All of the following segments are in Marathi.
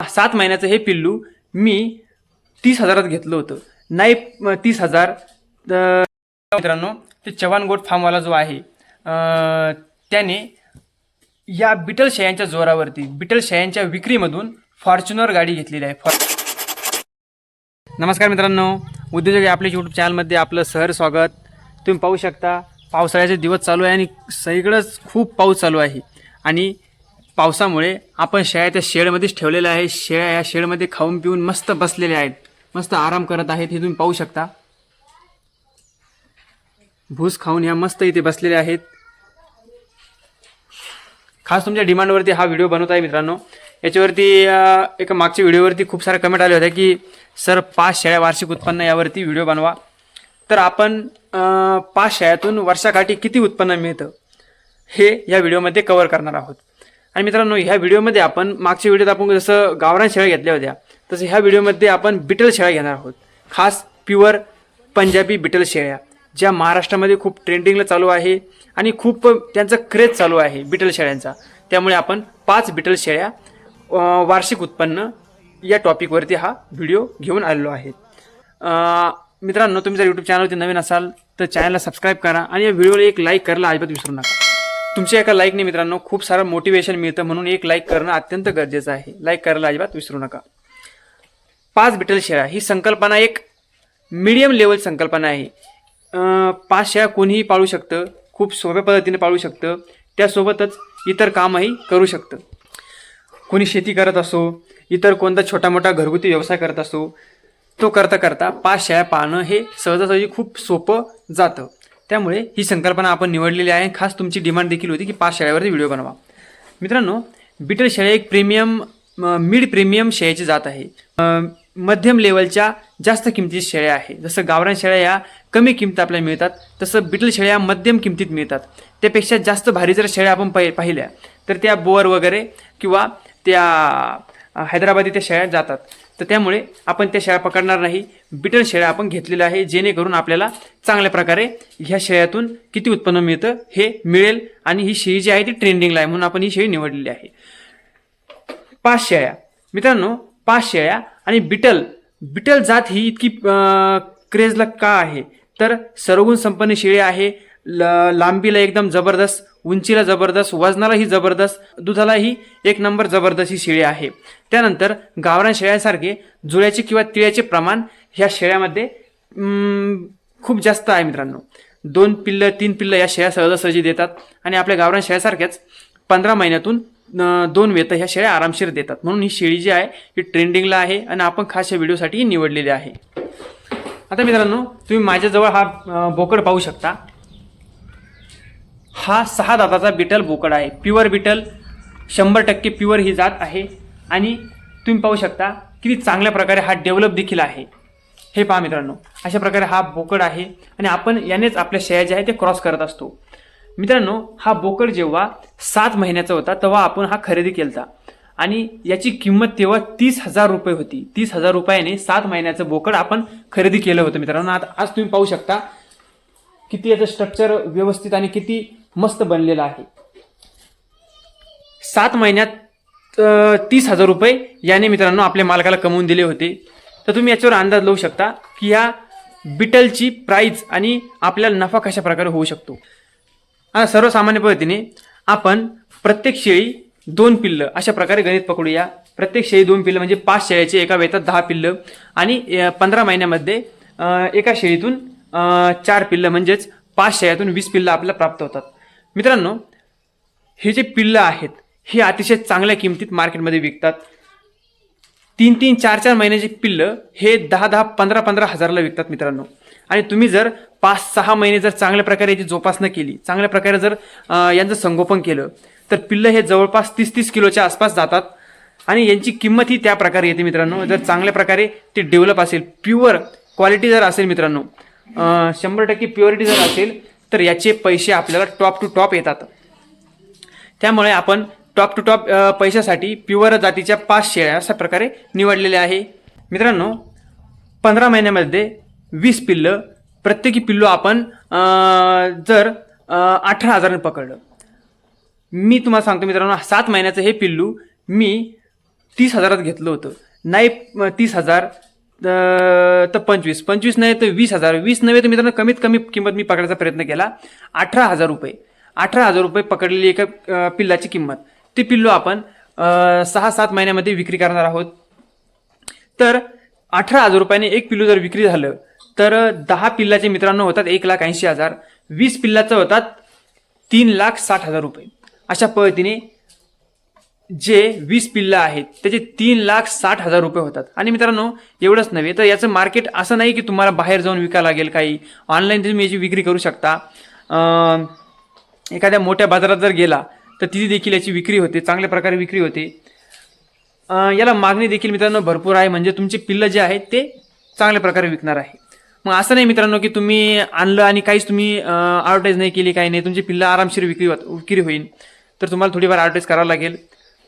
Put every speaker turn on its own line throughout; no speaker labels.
सात महिन्याचं हे पिल्लू मी तीस हजारात घेतलं होतं. नाही तीस हजार. मित्रांनो ते चव्हाण गोट फार्मवाला जो आहे त्याने या बिटल शयांच्या जोरावरती बिटल शयांच्या विक्रीमधून फॉर्च्युनर गाडी घेतलेली आहे. फॉर नमस्कार मित्रांनो उद्योजक आपल्या यूट्यूब चॅनलमध्ये आपलं सहर स्वागत. तुम्ही पाहू शकता पावसाळ्याचे दिवस चालू आहे आणि सगळीकडंच खूप पाऊस चालू आहे. आणि पावसामुळे आपण शेळ्या त्या शेडमध्येच ठेवलेल्या आहे. शेळ्या या शेडमध्ये खाऊन पिऊन मस्त बसलेल्या आहेत. मस्त आराम करत आहेत. हे तुम्ही पाहू शकता. भूस खाऊन ह्या मस्त इथे बसलेल्या आहेत. खास तुमच्या डिमांडवरती हा व्हिडिओ बनवत आहे मित्रांनो. याच्यावरती एका मागच्या व्हिडिओवरती खूप साऱ्या कमेंट आल्या होत्या की सर पाच शेळ्या वार्षिक उत्पन्न यावरती व्हिडिओ बनवा. तर आपण पाच शेळ्यातून वर्षाकाठी किती उत्पन्न मिळतं? हे या व्हिडिओमध्ये कवर करणार आहोत. आणि मित्रांनो ह्या व्हिडिओमध्ये आपण मागच्या व्हिडिओत आपण जसं गावरान शेळ्या घेतल्या होत्या तसं ह्या व्हिडिओमध्ये आपण बिटल शेळ्या घेणार आहोत. खास प्युअर पंजाबी बिटल शेळ्या ज्या महाराष्ट्रामध्ये खूप ट्रेंडिंगला चालू आहे आणि खूप त्यांचा क्रेज चालू आहे बिटल शेळ्यांचा. त्यामुळे आपण पाच बिटल शेळ्या वार्षिक उत्पन्न या टॉपिकवरती हा व्हिडिओ घेऊन आलेलो आहे. मित्रांनो तुम्ही जर यूट्यूब चॅनलवरती नवीन असाल तर चॅनलला सबस्क्राईब करा आणि या व्हिडिओला एक लाईक करायला अजिबात विसरू नका. तुमच्या एका लाईकने मित्रांनो खूप सारं मोटिवेशन मिळतं म्हणून एक लाईक करणं अत्यंत गरजेचं आहे. लाईक करायला अजिबात विसरू नका. पाच बिटल शेळ्या ही संकल्पना एक मीडियम लेवल संकल्पना आहे. पाच शेळ्या कोणीही पाळू शकतं खूप सोप्या पद्धतीने पाळू शकतं. त्यासोबतच इतर कामही करू शकतं. कोणी शेती करत असो इतर कोणता छोटा मोठा घरगुती व्यवसाय करत असो तो करता करता पाच शेळ्या पाळणं हे सहजासहजी खूप सोपं जातं. त्यामुळे ही संकल्पना आपण निवडलेली आहे. खास तुमची डिमांड देखील होती की पाच शेळ्यावरती व्हिडिओ बनवा. मित्रांनो बिटर शेळ्या एक प्रीमियम मिड प्रीमियम शेळ्याची जात आहे. मध्यम लेवलच्या जास्त किमतीची शेळ्या आहे. जसं गावरान शेळ्या या कमी किमतीत आपल्याला मिळतात तसं बिटल शेळ्या मध्यम किमतीत मिळतात. त्यापेक्षा जास्त भारी जर शेळ्या आपण पाहि पाहिल्या तर त्या बोअर वगैरे किंवा त्या हैदराबादी त्या शेळ्या जातात. तर त्यामुळे आपण त्या शेळ्या पकडणार नाही. बिटल शेळ्या आपण घेतलेल्या आहे जेणेकरून आपल्याला चांगल्या प्रकारे ह्या शेळ्यातून किती उत्पन्न मिळतं हे मिळेल आणि ही शेळी जी आहे ती ट्रेंडिंगला आहे म्हणून आपण ही शेळी निवडलेली आहे. पाच शेळ्या. मित्रांनो पाच शेळ्या आणि बिटल. बिटल जात ही इतकी क्रेजला का आहे? तर सर्वगुण संपन्न शेळी आहे. ल लांबीला एकदम जबरदस्त उंचीला जबरदस्त वजनालाही जबरदस्त दुधालाही एक नंबर जबरदस्त ही शेळी आहे. त्यानंतर गावरान शेळ्यासारखे जुळ्याचे किंवा तिळ्याचे प्रमाण ह्या शेळ्यामध्ये खूप जास्त आहे मित्रांनो. दोन पिल्लं तीन पिल्लं या शेळ्या सहजासहजी देतात आणि आपल्या गावरान शेळ्यासारख्याच पंधरा महिन्यातून दोन वेतं ह्या शेळ्या आरामशीर देतात. म्हणून ही शेळी जी आहे ही ट्रेंडिंगला आहे आणि आपण खास या व्हिडिओसाठी निवडलेली आहे. आता मित्रांनो तुम्ही माझ्याजवळ हा बोकड पाहू शकता. हा सहा दाताचा बिटल बोकड आहे. प्युअर बिटल शंभर टक्के प्युअर ही जात आहे. आणि तुम्ही पाहू शकता किती चांगल्या प्रकारे हा डेव्हलप देखील आहे. हे पहा मित्रांनो अशा प्रकारे हा बोकड आहे. आणि आपण यानेच आपल्या शेळ्या जे आहे ते क्रॉस करत असतो. मित्रांनो हा बोकड जेव्हा सात महिन्याचा होता तेव्हा आपण हा खरेदी केलता. आणि याची किंमत तेव्हा तीस हजार रुपये होती. तीस हजार रुपयाने सात महिन्याचं बोकड आपण खरेदी केलं होतं मित्रांनो. आता आज तुम्ही पाहू शकता किती याचं स्ट्रक्चर व्यवस्थित आणि किती मस्त बनलेलं आहे. सात महिन्यात तीस हजार रुपये याने मित्रांनो आपल्या मालकाला कमवून दिले होते. तर तुम्ही याच्यावर अंदाज लावू शकता की या बिटलची प्राईज आणि आपल्याला नफा कशा प्रकारे होऊ शकतो. आता सर्वसामान्य पद्धतीने आपण प्रत्येक शेळी दोन पिल्लं अशा प्रकारे गणित पकडूया. प्रत्येक शेळी दोन पिल्लं म्हणजे पाच शेळ्याचे एका वेतात दहा पिल्लं आणि पंधरा महिन्यामध्ये एका शेळीतून चार पिल्लं म्हणजेच पाच शेळ्यातून वीस पिल्लं आपल्याला प्राप्त होतात. मित्रांनो हे जे पिल्लं आहेत हे अतिशय चांगल्या किमतीत मार्केटमध्ये विकतात. तीन तीन चार चार महिन्याचे पिल्लं हे दहा दहा पंधरा पंधरा हजारला विकतात मित्रांनो. आणि तुम्ही जर पाच सहा महिने जर चांगल्या प्रकारे याची जोपासना केली चांगल्या प्रकारे जर यांचं संगोपन केलं तर पिल्लं हे जवळपास तीस तीस किलोच्या आसपास जातात. आणि यांची किंमत ही त्या प्रकारे येते मित्रांनो. जर चांगल्या प्रकारे ते डेव्हलप असेल प्युअर क्वालिटी जर असेल मित्रांनो शंभर टक्के प्युअरिटी जर असेल तर याचे पैसे आपल्याला टॉप टू टॉप येतात. त्यामुळे आपण टॉप टू टॉप पैशासाठी प्युअर जातीच्या पाच शेळ्या अशा प्रकारे निवडलेल्या आहे. मित्रांनो पंधरा महिन्यामध्ये वीस पिल्लं प्रत्येकी पिल्लू आपण जर अठरा हजाराने पकडलं. मी तुम्हाला सांगतो मित्रांनो सात महिन्याचं हे पिल्लू मी तीस हजारात घेतलं होतं. नाही तीस हजार तर पंचवीस. पंचवीस नाही तर वीस हजार. वीस नव्हे तर मित्रांनो कमीत कमी किंमत मी पकडायचा प्रयत्न केला. अठरा हजार रुपये. अठरा हजार रुपये पकडलेली एका पिल्लाची किंमत. ते पिल्लो आपण सहा सात महिन्यामध्ये विक्री करणार आहोत. तर अठरा हजार रुपयाने एक पिल्लू जर विक्री झालं तर दहा पिल्लाचे मित्रांनो होतात एक लाख ऐंशी हजार. वीस पिल्लाचं होतात तीन लाख साठ हजार रुपये. अशा पद्धतीने जे वीस पिल्लं आहेत त्याचे तीन लाख साठ हजार रुपये होतात. आणि मित्रांनो एवढंच नव्हे तर याचं मार्केट असं नाही की तुम्हाला बाहेर जाऊन विकायला लागेल काही. ऑनलाईन तुम्ही याची विक्री करू शकता. एखाद्या मोठ्या बाजारात जर गेला तर तिथे देखील याची विक्री होते चांगल्या प्रकारे विक्री होते. याला मागणी देखील मित्रांनो भरपूर आहे म्हणजे तुमचे पिल्लं जे आहेत ते चांगल्या प्रकारे विकणार आहे. मग असं नाही मित्रांनो की तुम्ही आणलं आणि काहीच तुम्ही ॲडवर्टाईज नाही केली काही नाही तुमची पिल्लं आरामशीर विक्री विक्री होईल तर तुम्हाला थोडीफार ॲडवर्टाईज करावं लागेल.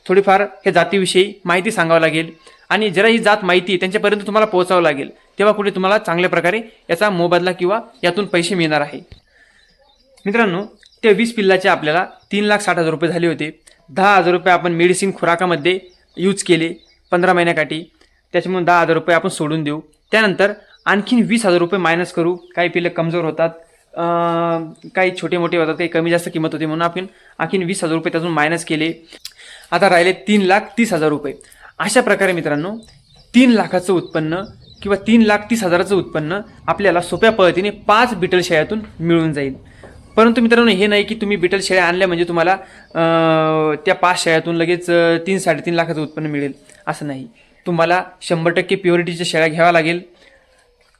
थोडीफार हे जातीविषयी माहिती सांगावं लागेल. आणि जरा ही जात माहिती आहे त्यांच्यापर्यंत तुम्हाला पोहोचावं लागेल तेव्हा कुठे तुम्हाला चांगल्या प्रकारे याचा मोबदला किंवा यातून पैसे मिळणार आहे. मित्रांनो त्या वीस पिल्लाचे आपल्याला तीन लाख साठ हजार रुपये झाले होते. दहा हजार रुपये आपण मेडिसिन खुराकामध्ये यूज केले पंधरा महिन्याकाठी. त्याच्यामुळे दहा हजार रुपये आपण सोडून देऊ. त्यानंतर आणखीन वीस हजार रुपये मायनस करू. काही पिल्लं कमजोर होतात. काही छोटे मोठे होतात. काही कमी जास्त किंमत होती म्हणून आपण आणखीन वीस हजार रुपये त्यातून मायनस केले. आता राहिले तीन लाख तीस हजार रुपये. अशा प्रकारे मित्रांनो तीन लाखाचं उत्पन्न किंवा तीन लाख तीस हजाराचं उत्पन्न आपल्याला सोप्या पद्धतीने पाच बिटल शेळ्यातून मिळून जाईल. परंतु मित्रांनो हे नाही की तुम्ही बिटल शेळ्या आणल्या म्हणजे तुम्हाला त्या पाच शेळ्यातून लगेच तीन साडेतीन लाखाचं उत्पन्न मिळेल. असं नाही. तुम्हाला शंभर टक्के प्युरिटीच्या शेळ्या घ्याव्या लागेल.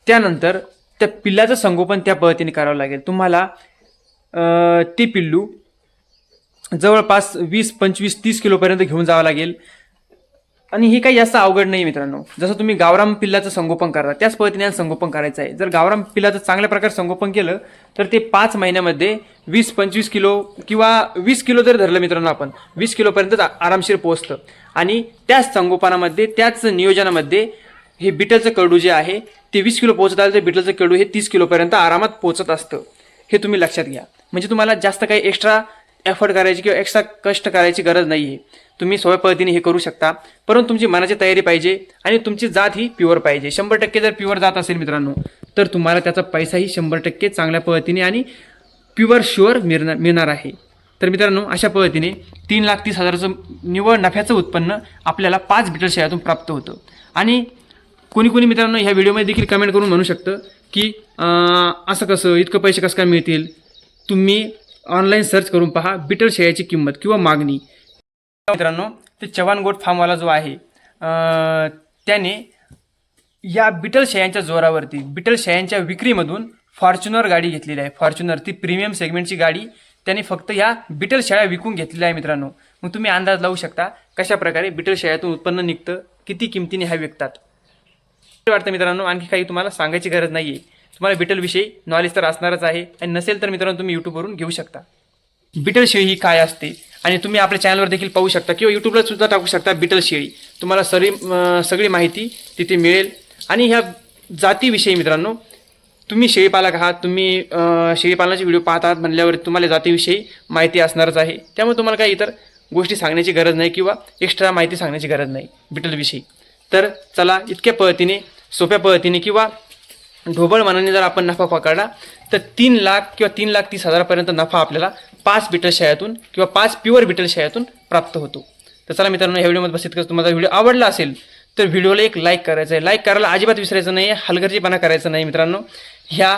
त्यानंतर त्या पिल्लाचं संगोपन त्या पद्धतीने करावं लागेल. तुम्हाला ती ते पिल्लू जवळपास वीस पंचवीस तीस किलोपर्यंत घेऊन जावं लागेल. आणि हे काही जास्त अवघड नाही मित्रांनो. जसं तुम्ही गावराम पिल्लाचं संगोपन करता त्याच पद्धतीने संगोपन करायचं आहे. जर गावराम पिल्लाचं चांगल्या प्रकारे संगोपन केलं तर ते पाच महिन्यामध्ये वीस पंचवीस किलो किंवा वीस किलो जर धरलं मित्रांनो आपण वीस किलोपर्यंत आरामशीर पोहोचतं. आणि त्याच संगोपनामध्ये त्याच नियोजनामध्ये हे बिटलचं कडू जे आहे ते वीस किलो पोहोचत आलं तर बिटलचं कडू हे तीस किलोपर्यंत आरामात पोहोचत असतं. हे तुम्ही लक्षात घ्या. म्हणजे तुम्हाला जास्त काही एक्स्ट्रा एफर्ट करायची किंवा एक्स्ट्रा कष्ट करायची गरज नाही आहे तुम्ही सोप्या पद्धतीने हे करू शकता. परंतु तुमची मनाची तयारी पाहिजे आणि तुमची जात ही प्युअर पाहिजे. शंभर टक्के जर प्युअर जात असेल मित्रांनो तर तुम्हाला त्याचा पैसाही शंभर टक्के चांगल्या पद्धतीने आणि प्युअर शुअर मिळणार मिळणार आहे. तर मित्रांनो अशा पद्धतीने तीन लाख तीस हजाराचं निव्वळ नफ्याचं उत्पन्न आपल्याला पाच बिटर शेअरातून प्राप्त होतं. आणि कोणी कोणी मित्रांनो ह्या व्हिडिओमध्ये देखील कमेंट करून म्हणू शकतं की असं कसं इतकं पैसे कसं काय मिळतील? तुम्ही ऑनलाईन सर्च करून पहा बिटर शेळ्याची किंमत किंवा मागणी. मित्रांनो ते चव्हाण गोट फार्मवाला जो आहे त्याने या बिटल शेळ्यांच्या जोरावरती बिटल शेळ्यांच्या विक्रीमधून फॉर्च्युनर गाडी घेतलेली आहे. फॉर्च्युनर ती प्रीमियम सेगमेंटची गाडी त्याने फक्त या बिटल शेळ्या विकून घेतलेल्या आहे मित्रांनो. मग तुम्ही अंदाज लावू शकता कशा प्रकारे बिटल शेळ्यातून उत्पन्न निघतं किती किमतीने ह्या विकतात. वाटतं मित्रांनो आणखी काही तुम्हाला सांगायची गरज नाही आहे तुम्हाला बिटलविषयी नॉलेज तर असणारच आहे. आणि नसेल तर मित्रांनो तुम्ही यूट्यूबवरून घेऊ शकता. बिटल शेळी ही काय असते? आणि तुम्ही आपल्या चॅनलवर देखील पाहू शकता किंवा यूट्यूबला सुद्धा टाकू शकता बिटल शेळी. तुम्हाला सरी सगळी माहिती तिथे मिळेल. आणि ह्या जातीविषयी मित्रांनो तुम्ही शेळीपालक आहात तुम्ही शेळीपालनाचे व्हिडिओ पाहत आहात म्हणल्यावर तुम्हाला जातीविषयी माहिती असणारच आहे. त्यामुळे तुम्हाला काही इतर गोष्टी सांगण्याची गरज नाही किंवा एक्स्ट्रा माहिती सांगण्याची गरज नाही बिटलविषयी तर चला इतक्या पद्धतीने सोप्या पद्धतीने किंवा ढोबळ मनाने जर आपण नफा पकडला तर तीन लाख किंवा तीन लाख तीस हजारापर्यंत नफा आपल्याला पाच बिटल शेळ्यातून किंवा पाच प्युअर बिटल शेळ्यातून प्राप्त होतो. तर चला मित्रांनो या व्हिडिओमध्ये बस इतकंच तुम्हाला व्हिडिओ आवडला असेल तर व्हिडिओला एक लाईक करायचं आहे. लाईक करायला अजिबात विसरायचं नाही आहे हलगर्जीपणा करायचं नाही मित्रांनो. ह्या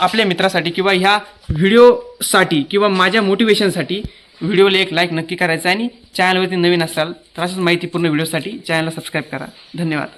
आपल्या मित्रासाठी किंवा ह्या व्हिडिओसाठी किंवा माझ्या मोटिवेशनसाठी व्हिडिओला एक लाईक नक्की करायचं आहे. आणि चॅनलवरती नवीन असाल तर असंच माहितीपूर्ण व्हिडिओसाठी चॅनलला सबस्क्राईब करा. धन्यवाद.